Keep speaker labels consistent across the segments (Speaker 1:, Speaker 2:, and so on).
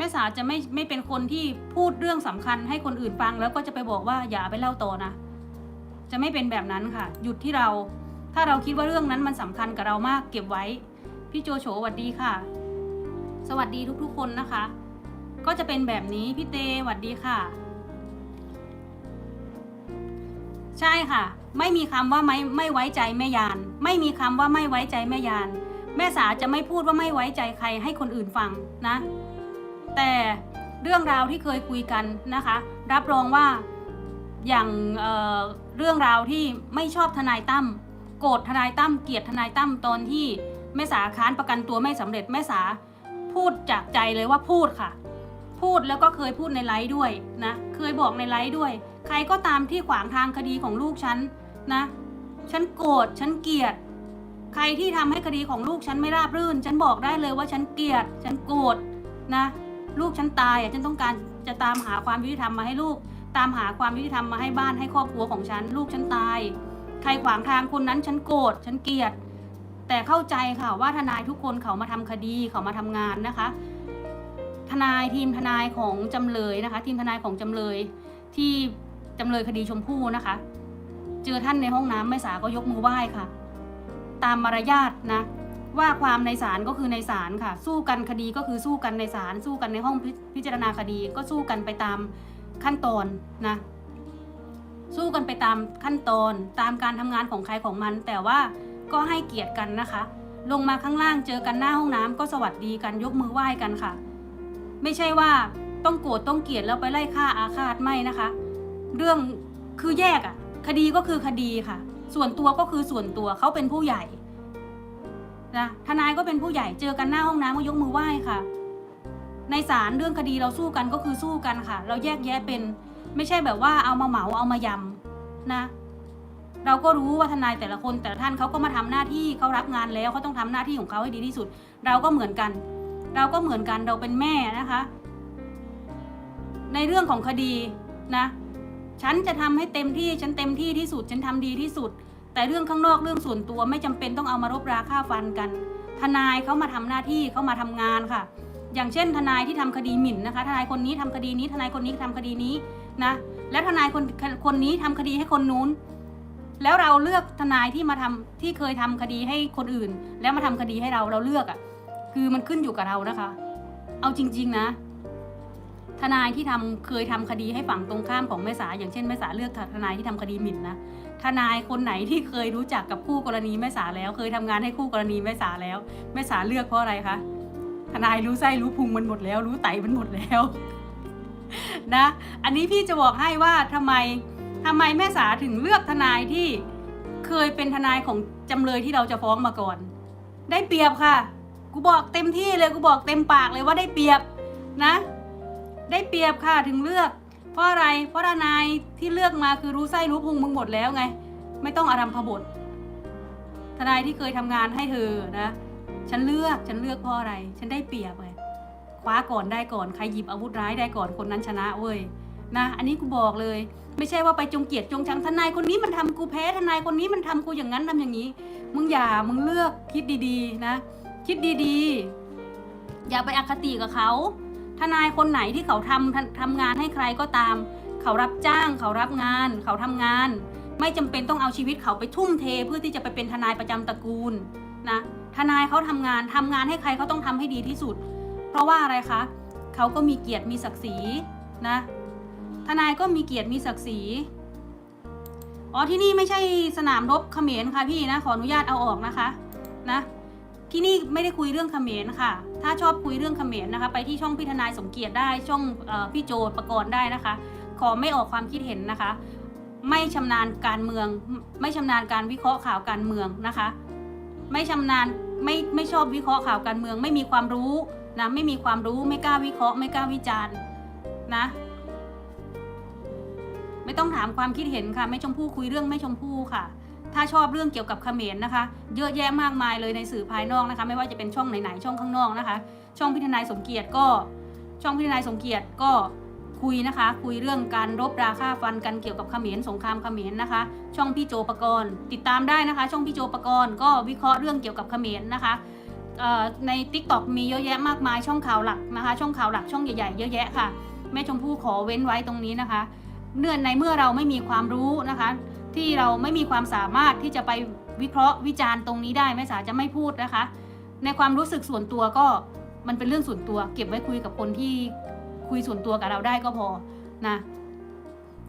Speaker 1: แม่สาจะไม่ไม่เป็นคนที่พูดเรื่องสำคัญให้คนอื่นฟัง แล้วก็จะไปบอกว่าอย่าไปเล่าต่อนะ จะไม่เป็นแบบนั้นค่ะ หยุดที่เรา ถ้าเราคิดว่าเรื่องนั้นมันสำคัญกับเรามากเก็บไว้ พี่โจโฉสวัสดีค่ะ สวัสดีทุกๆคนนะคะ ก็จะเป็นแบบนี้พี่เตสวัสดีค่ะ ใช่ค่ะ ไม่มีคำว่าไม่ไม่ไว้ใจแม่ยาน ไม่มีคำว่าไม่ไว้ใจแม่ยาน แม่สาจะไม่พูดว่าไม่ไว้ใจใครให้คนอื่นฟังนะ แต่เรื่องราวที่เคยคุยกันนะคะ รับรองว่าอย่างเเรื่องราวที่ไม่ชอบทนายตั้มโกรธทนายตั้มเกลียดทนายตั้มตอนที่แม่สาค้านประกันตัวไม่สำเร็จแม่สาพูดจากใจเลยว่าพูดค่ะ พูดแล้วก็เคยพูดในไลฟ์ด้วยนะเคยบอกในไลฟ์ด้วย ใครก็ตามที่ขวางทางคดีของลูกฉันนะฉันโกรธฉันเกลียด ใครที่ทำให้คดีของลูกฉันไม่ราบรื่น ฉันบอกได้เลยว่าฉันเกลียด ฉันโกรธนะ ลูกฉันตายอะฉันต้องการจะตามหาความยุติธรรมมาให้ลูก ตามหาความยุติธรรมมาให้บ้านให้ครอบครัวของฉัน ลูกฉันตาย ใครขวางทางคนนั้นฉันโกรธฉันเกลียด แต่เข้าใจค่ะว่าทนายทุกคนเขามาทำคดีเขามาทำงานนะคะ ทนายทีมทนายของจำเลยนะคะ ทีมทนายของจำเลยที่จำเลยคดีชมพู่นะคะ เจอท่านในห้องน้ำแม่สาก็ยกมือไหว้ค่ะ ตามมารยาทนะ ว่าความในศาลก็คือในศาลค่ะ สู้กันคดีก็คือสู้กันในศาลสู้กันในห้องพิจารณาคดี ก็สู้กันไปตามขั้นตอนนะสู้กันไปตามขั้นตอนตามการทำงานของใครของมัน แต่ว่าก็ให้เกียรติกันนะคะ ลงมาข้างล่างเจอกันหน้าห้องน้ำก็สวัสดีกันยกมือไหว้กันค่ะ ไม่ใช่ว่าต้องโกรธต้องเกลียดแล้วไปไล่ฆ่าอาฆาตไม่นะคะ เรื่องคือแยกอะคดีก็คือคดีค่ะ ส่วนตัวก็คือส่วนตัวเขาเป็นผู้ใหญ่ นะทนายก็เป็นผู้ใหญ่เจอกันหน้าห้องน้ำก็ยกมือไหว้ค่ะ ในศาลเรื่องคดีเราสู้กันก็คือสู้กันค่ะ เราแยกแยะเป็นไม่ใช่แบบว่าเอามาเหมาเอามายำนะ เราก็รู้ว่าทนายแต่ละคนแต่ละท่านเขาก็มาทำหน้าที่เขารับงานแล้วเขาต้องทำหน้าที่ของเขาให้ดีที่สุด เราก็เหมือนกัน เราก็เหมือนกันเราเป็นแม่นะคะ ในเรื่องของคดีนะฉันจะทำให้เต็มที่ฉันเต็มที่ที่สุด ฉันทำดีที่สุด แต่เรื่องข้างนอกเรื่องส่วนตัวไม่จำเป็นต้องเอามารบราค่าฟันกัน ทนายเขามาทำหน้าที่เขามาทำงานค่ะ อย่างเช่น ทนายที่ทำคดีหมิ่นนะคะ ทนายคนนี้ทำคดีนี้ ทนายคนนี้ทำคดีนี้นะและทนายคนคนนี้ทำคดีให้คนนู้น แล้วเราเลือกทนายที่มาทำที่เคยทำคดีให้คนอื่น แล้วมาทำคดีให้เราเราเลือกอะ่ะคือมันขึ้นอยู่กับเรานะคะ เอาจริง ๆ นะ ทนายที่ทำเคยทำคดีให้ฝั่งตรงข้ามของแม่สาอย่างเช่นแม่สาเลือกทนายที่ทำคดีหมิ่นนะทนายคนไหนที่เคยรู้จักกับคู่กรณีแม่สาแล้ว เคยทำงานให้คู่กรณีแม่สาแล้วแม่สาเลือกเพราะอะไรคะทนายรู้ไส้รู้พุงมันหมดแล้ว รู้ไตมันหมดแล้วนะอันนี้พี่จะบอกให้ว่าทำไมทำไมแม่สาถึงเลือกทนายที่เคยเป็นทนายของจำเลยที่เราจะฟ้องมาก่อน ได้เปรียบค่ะ กูบอกเต็มที่เลยกูบอกเต็มปากเลยว่าได้เปรียบนะ ได้เปรียบค่ะถึงเลือก เพราะอะไรเพราะทนายที่เลือกมาคือรู้ไส้รู้พุงมึงหมดแล้วไง ไม่ต้องอารัมพบททนายที่เคยทำงานให้เธอนะฉันเลือกฉันเลือกเพราะอะไร ฉันได้เปรียบไงคว้าก่อนได้ก่อนใครหยิบอาวุธร้ายได้ก่อนคนนั้นชนะเว้ยนะอันนี้กูบอกเลย ไม่ใช่ว่าไปจงเกียดจงชังทนายคนนี้มันทำกูแพ้ทนายคนนี้มันทำกูอย่างนั้นทำอย่างนี้ มึงอย่ามึงเลือกคิดดีๆนะ คิดดีๆ อย่าไปอคติกับเขา ทนายคนไหนที่เขาทำทำทำงานให้ใครก็ตาม เขารับจ้าง เขารับงาน เขาทำงาน ไม่จำเป็นต้องเอาชีวิตเขาไปทุ่มเทเพื่อที่จะไปเป็นทนายประจำตระกูลนะทนายเขาทำงานทำงานให้ใครเขาต้องทำให้ดีที่สุด เพราะว่าอะไรคะเขาก็มีเกียรติมีศักดิ์ศรีนะทนายก็มีเกียรติมีศักดิ์ศรีอ๋อที่นี่ไม่ใช่สนามรบเขมรค่ะพี่นะขออนุญาตเอาออกนะคะนะ ที่นี่ไม่ได้คุยเรื่องเขมรค่ะ ถ้าชอบคุยเรื่องเขมรนะคะ ไปที่ช่องพี่ทนายสมเกียรติได้ ช่องอพี่โจประกรณ์ได้นะคะ ขอไม่ออกความคิดเห็นนะคะ ไม่ชำนาญการเมือง ไม่ชำนาญการวิเคราะห์ข่าวการเมืองนะคะ ไม่ชำนาญไม่ไม่ชอบวิเคราะห์ข่าวการเมือง ไม่มีความรู้นะไม่มีความรู้ไม่กล้าวิเคราะห์ไม่กล้าวิจารณ์นะไม่ต้องถามความคิดเห็นค่ะ ไม่ชมพู่คุยเรื่องไม่ชมพู่ค่ะ ถ้าชอบเรื่องเกี่ยวกับเขมรนะคะ เยอะแยะมากมายเลยในสื่อภายนอกนะคะ ไม่ว่าจะเป็นช่องไหนๆช่องข้างนอกนะคะ ช่องพิธนายสมเกียรติก็ ช่องพิธนายสมเกียรติก็คุยนะคะ คุยเรื่องการรบราค่าฟันกันเกี่ยวกับเขมรสงครามเขมรนะคะ ช่องพี่โจปกรณ์ติดตามได้นะคะ ช่องพี่โจปกรณ์ก็วิเคราะห์เรื่องเกี่ยวกับเขมรนะคะใน t ิ k t o k มีเยอะแยะมากมายช่องข่าวหลักนะคะ ช่องข่าวหลักช่องใหญ่ๆเยอะแยะค่ะ แม่ชมพู่ขอเว้นไว้ตรงนี้นะคะ เนื่องในเมื่อเราไม่มีความรู้นะคะ ที่เราไม่มีความสามารถที่จะไปวิเคราะห์วิจารณ์ตรงนี้ได้แม่สาจะไม่พูดนะคะ ในความรู้สึกส่วนตัวก็มันเป็นเรื่องส่วนตัว เก็บไว้คุยกับคนที่คุยส่วนตัวกับเราได้ก็พอนะ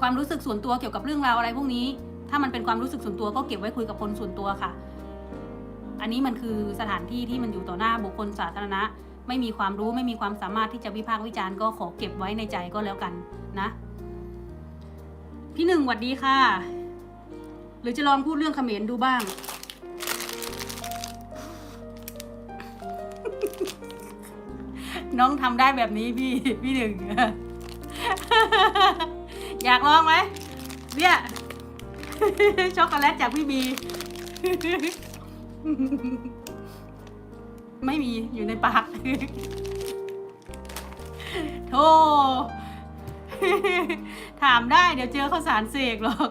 Speaker 1: ความรู้สึกส่วนตัวเกี่ยวกับเรื่องราวอะไรพวกนี้ ถ้ามันเป็นความรู้สึกส่วนตัวก็เก็บไว้คุยกับคนส่วนตัวค่ะ อันนี้มันคือสถานที่ที่มันอยู่ต่อหน้าบุคคลสาธารณะ ไม่มีความรู้ไม่มีความสามารถที่จะวิพากษ์วิจารณ์ก็ขอเก็บไว้ในใจก็แล้วกันนะ พี่หนึ่งหวัดดีค่ะ หรือจะลองพูดเรื่องเขมรดูบ้าง น้องทำได้แบบนี้พี่ พี่หนึ่ง อยากลองไหมเนี่ยช็อกโกแลตจากพี่บี ไม่มีอยู่ในปากโธ่ถามได้เดี๋ยวเจอข้าวสารเสกหรอก